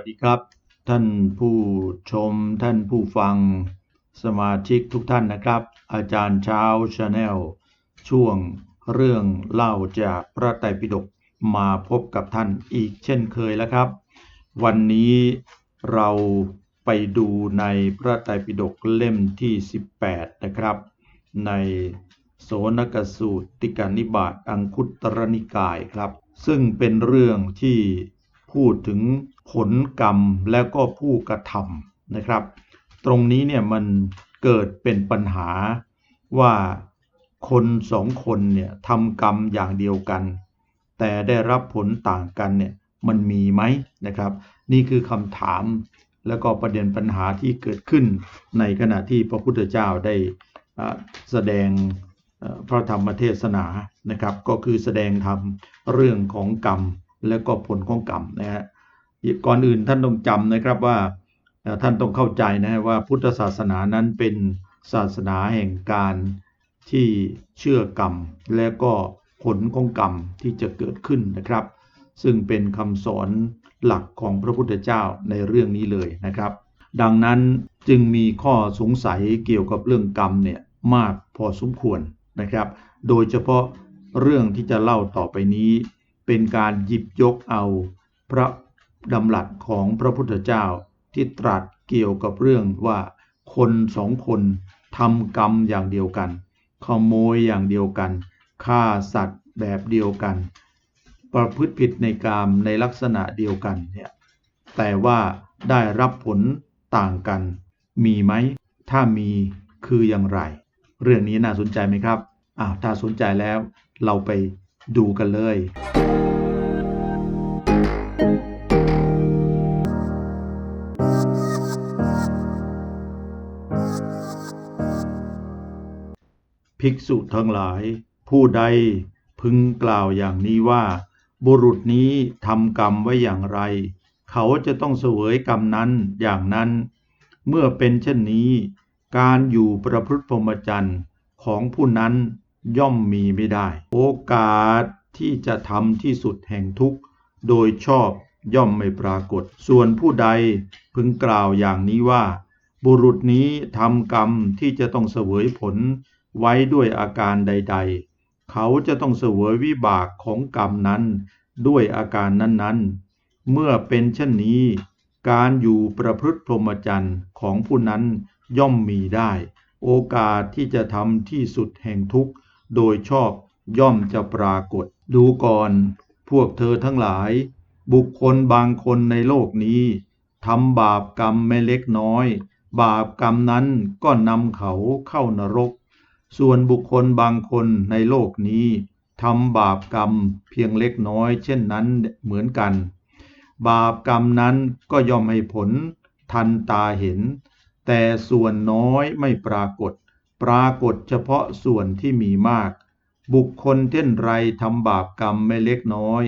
สดีครับ ท่านผู้ชม ท่านผู้ฟัง สมาชิกทุกท่านนะครับ อาจารย์เช้าชาแนลช่วงเรื่องเล่าจากพระไตรปิฎกมาพบกับท่านอีกเช่นเคยแล้วครับ วันนี้เราไปดูในพระไตรปิฎกเล่มที่ 18 นะครับ ในโสนกสูตรติกานิบาตอังคุตรนิกายครับ ซึ่งเป็นเรื่องที่ พูดถึงผลกรรมแล้วก็ผู้กระทำนะครับ ตรงนี้เนี่ยมันเกิดเป็นปัญหาว่าคนสองคนเนี่ยทำกรรมอย่างเดียวกัน แต่ได้รับผลต่างกันเนี่ยมันมีไหมนะครับ นี่คือคำถามแล้วก็ประเด็นปัญหาที่เกิดขึ้นในขณะที่พระพุทธเจ้าได้แสดงพระธรรมเทศนานะครับ ก็คือแสดงธรรมเรื่องของกรรม และก็ผลของกรรมนะฮะก่อนอื่นท่านต้องจำนะครับว่าท่านต้องเข้าใจนะฮะว่าพุทธศาสนานั้นเป็นศาสนาแห่งการที่เชื่อกรรม และก็ผลของกรรมที่จะเกิดขึ้นนะครับ ซึ่งเป็นคำสอนหลักของพระพุทธเจ้าในเรื่องนี้เลยนะครับ ดังนั้นจึงมีข้อสงสัยเกี่ยวกับเรื่องกรรมเนี่ยมากพอสมควรนะครับ โดยเฉพาะเรื่องที่จะเล่าต่อไปนี้ เป็นการหยิบยกเอาพระดำรัสของพระพุทธเจ้าที่ตรัสเกี่ยวกับเรื่องว่าคนสองคนทำกรรมอย่างเดียวกัน ขโมยอย่างเดียวกันฆ่าสัตว์แบบเดียวกัน ประพฤติผิดในกามในลักษณะเดียวกันเนี่ยแต่ว่าได้รับผลต่างกัน มีไหม ถ้ามีคืออย่างไร เรื่องนี้น่าสนใจไหมครับอ้าวถ้าสนใจแล้วเราไป ดูกันเลย ภิกษุทั้งหลาย ผู้ใดพึงกล่าวอย่างนี้ว่า บุรุษนี้ทำกรรมไว้อย่างไร เขาจะต้องเสวยกรรมนั้นอย่างนั้น เมื่อเป็นเช่นนี้ การอยู่ประพฤติพรหมจรรย์ของผู้นั้น ย่อมมีไม่ได้ โอกาสที่จะทำที่สุดแห่งทุกข์ โดยชอบย่อมไม่ปรากฏ ส่วนผู้ใดพึงกล่าวอย่างนี้ว่า บุรุษนี้ทำกรรมที่จะต้องเสวยผลไว้ด้วยอาการใด ๆ เขาจะต้องเสวยวิบากของกรรมนั้นด้วยอาการนั้นๆ เมื่อเป็นเช่นนี้ การอยู่ประพฤติพรหมจรรย์ของผู้นั้นย่อมมีได้ โอกาสที่จะทำที่สุดแห่งทุกข์ โดยชอบย่อมจะปรากฏ ดูก่อน พวกเธอทั้งหลาย บุคคลบางคนในโลกนี้ทำบาปกรรมไม่เล็กน้อย บาปกรรมนั้นก็นำเขาเข้านรก ส่วนบุคคลบางคนในโลกนี้ทำบาปกรรมเพียงเล็กน้อย เช่นนั้นเหมือนกัน บาปกรรมนั้นก็ย่อมให้ผลทันตาเห็น แต่ส่วนน้อยไม่ปรากฏ ปรากฏเฉพาะส่วนที่มีมาก บุคคลเช่นไรทำบาปกรรมไม่เล็กน้อย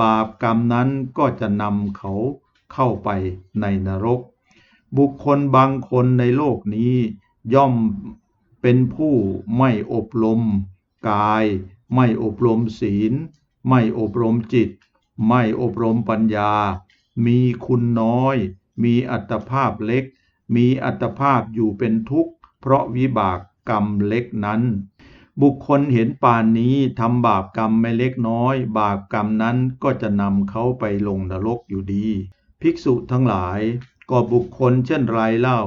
บาปกรรมนั้นก็จะนำเขาเข้าไปในนรก บุคคลบางคนในโลกนี้ย่อมเป็นผู้ไม่อบรมกาย ไม่อบรมศีล ไม่อบรมจิต ไม่อบรมปัญญา มีคุณน้อย มีอัตภาพเล็ก มีอัตภาพอยู่เป็นทุกข์ เพราะวิบาก กรรมเล็กนั้น บุคคลเห็นป่านนี้ทำบาปกรรมไม่เล็กน้อย บาปกรรมนั้นก็จะนำเขาไปลงนรกอยู่ดี ภิกษุทั้งหลาย ก็บุคคลเช่นไรเล่า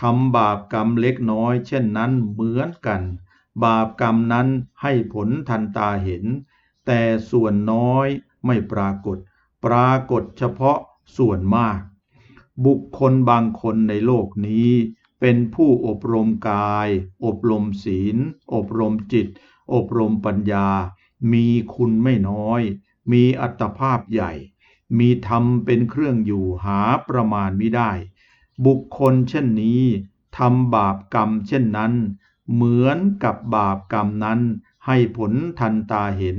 ทำบาปกรรมเล็กน้อย เช่นนั้นเหมือนกัน บาปกรรมนั้นให้ผลทันตาเห็น แต่ส่วนน้อยไม่ปรากฏ ปรากฏเฉพาะส่วนมาก บุคคลบางคนในโลกนี้ เป็นผู้อบรมกาย อบรมศีล อบรมจิต อบรมปัญญา มีคุณไม่น้อย มีอัตภาพใหญ่ มีธรรมเป็นเครื่องอยู่หาประมาณไม่ได้ บุคคลเช่นนี้ทำบาปกรรมเช่นนั้น เหมือนกับบาปกรรมนั้นให้ผลทันตาเห็น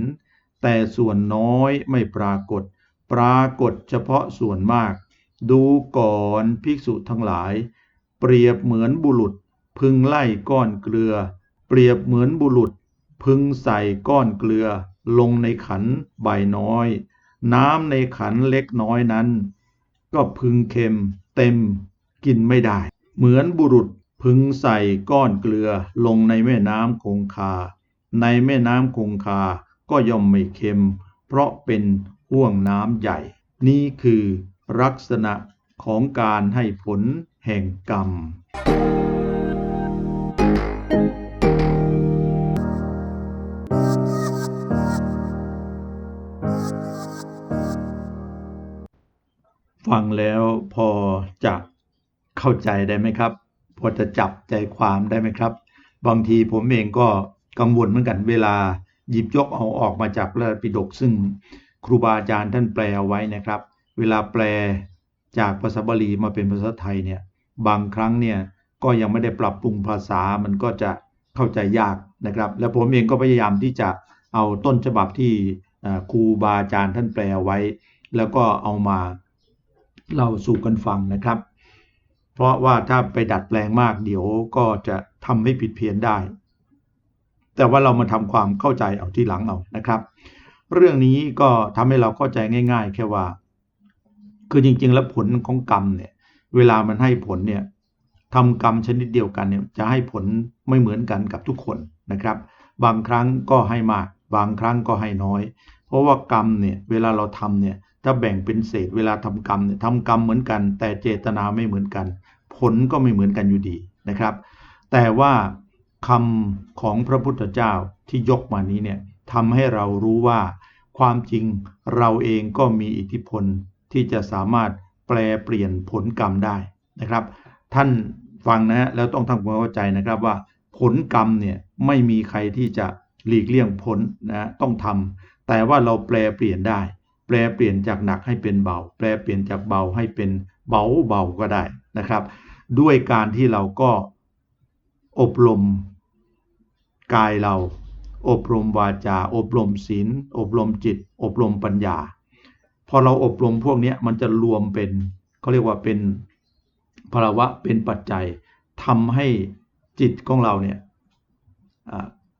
แต่ส่วนน้อยไม่ปรากฏ ปรากฏเฉพาะส่วนมาก ดูก่อนภิกษุทั้งหลาย เปรียบเหมือนบุรุษ พึงไล่ก้อนเกลือ เปรียบเหมือนบุรุษ พึงใส่ก้อนเกลือ ลงในขันใบน้อย น้ำในขันเล็กน้อยนั้น ก็พึงเค็มเต็มกินไม่ได้ เหมือนบุรุษพึงใส่ก้อนเกลือลงในแม่น้ำคงคา ในแม่น้ำคงคา ก็ย่อมไม่เค็ม เพราะเป็นห่วงน้ำใหญ่ นี่คือลักษณะของการให้ผล แห่งกรรม ฟังแล้วพอจะเข้าใจได้ไหมครับ พอจะจับใจความได้ไหมครับ บางทีผมเองก็กังวลเหมือนกันเวลาหยิบยกเอาออกมาจากพระปิฎกซึ่งครูบาอาจารย์ท่านแปลเอาไว้นะครับ เวลาแปลจากภาษาบาลีมาเป็นภาษาไทยเนี่ย บางครั้งเนี่ยก็ยังไม่ได้ปรับปรุงภาษามันก็จะเข้าใจยากนะครับ แล้วผมเองก็พยายามที่จะเอาต้นฉบับที่ครูบาอาจารย์ท่านแปลไว้ แล้วก็เอามาเล่าสู่กันฟังนะครับ เพราะว่าถ้าไปดัดแปลงมากเดี๋ยวก็จะทำให้ผิดเพี้ยนได้ แต่ว่าเรามาทำความเข้าใจเอาที่หลังเอานะครับ เรื่องนี้ก็ทำให้เราเข้าใจง่าย ๆ แค่ว่า คือจริงๆ แล้วผลของกรรมเนี่ย เวลามันให้ผลเนี่ยทำกรรมชนิดเดียวกันเนี่ยจะให้ผลไม่เหมือนกันกับทุกคนนะครับ บางครั้งก็ให้มาก บางครั้งก็ให้น้อย เพราะว่ากรรมเนี่ยเวลาเราทำเนี่ยถ้าแบ่งเป็นเศษเวลาทำกรรมเนี่ยทำกรรมเหมือนกัน แต่เจตนาไม่เหมือนกัน ผลก็ไม่เหมือนกันอยู่ดีนะครับ แต่ว่าคำของพระพุทธเจ้าที่ยกมานี้เนี่ยทำให้เรารู้ว่าความจริงเราเองก็มีอิทธิพลที่จะสามารถ แปลเปลี่ยนผลกรรมได้นะครับ ท่านฟังนะฮะแล้วต้องทำความเข้าใจนะครับว่าผลกรรมเนี่ยไม่มีใครที่จะหลีกเลี่ยงผลนะต้องทำแต่ว่าเราแปลเปลี่ยนได้ แปลเปลี่ยนจากหนักให้เป็นเบา แปลเปลี่ยนจากเบาให้เป็นเบาเบาก็ได้นะครับ ด้วยการที่เราก็อบรมกายเรา อบรมวาจา อบรมศีล อบรมจิต อบรมปัญญา พอเราอบรมพวกนี้มันจะรวมเป็นเขาเรียกว่าเป็นภาวะเป็นปัจจัยทำให้จิตของเราเนี่ย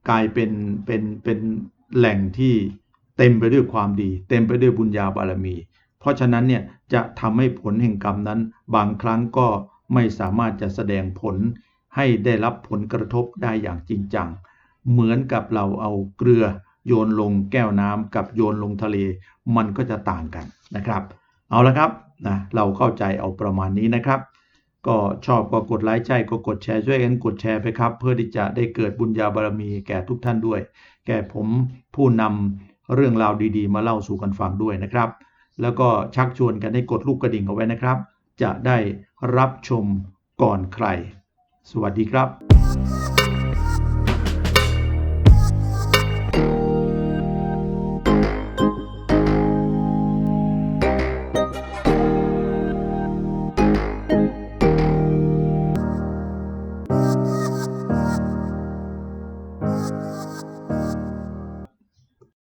กลายเป็นเป็นเป็นแหล่งที่เต็มไปด้วยความดี เต็มไปด้วยบุญญาบารมี เพราะฉะนั้นเนี่ยจะทำให้ผลแห่งกรรมนั้น บางครั้งก็ไม่สามารถจะแสดงผลให้ได้รับผลกระทบได้อย่างจริงจัง เหมือนกับเราเอาเกลือ โยนลงแก้วน้ำกับโยนลงทะเล มันก็จะต่างกันนะครับ เอาละครับนะเราเข้าใจเอาประมาณนี้นะครับ ก็ชอบก็กดไลค์ใช่ก็กดแชร์ช่วยกันกดแชร์ไปครับ เพื่อที่จะได้เกิดบุญญาบารมีแก่ทุกท่านด้วย แก่ผมผู้นำเรื่องราวดีๆ มาเล่าสู่กันฟังด้วยนะครับ แล้วก็ชักชวนกันให้กดลูกกระดิ่งเอาไว้นะครับ จะได้รับชมก่อนใคร สวัสดีครับ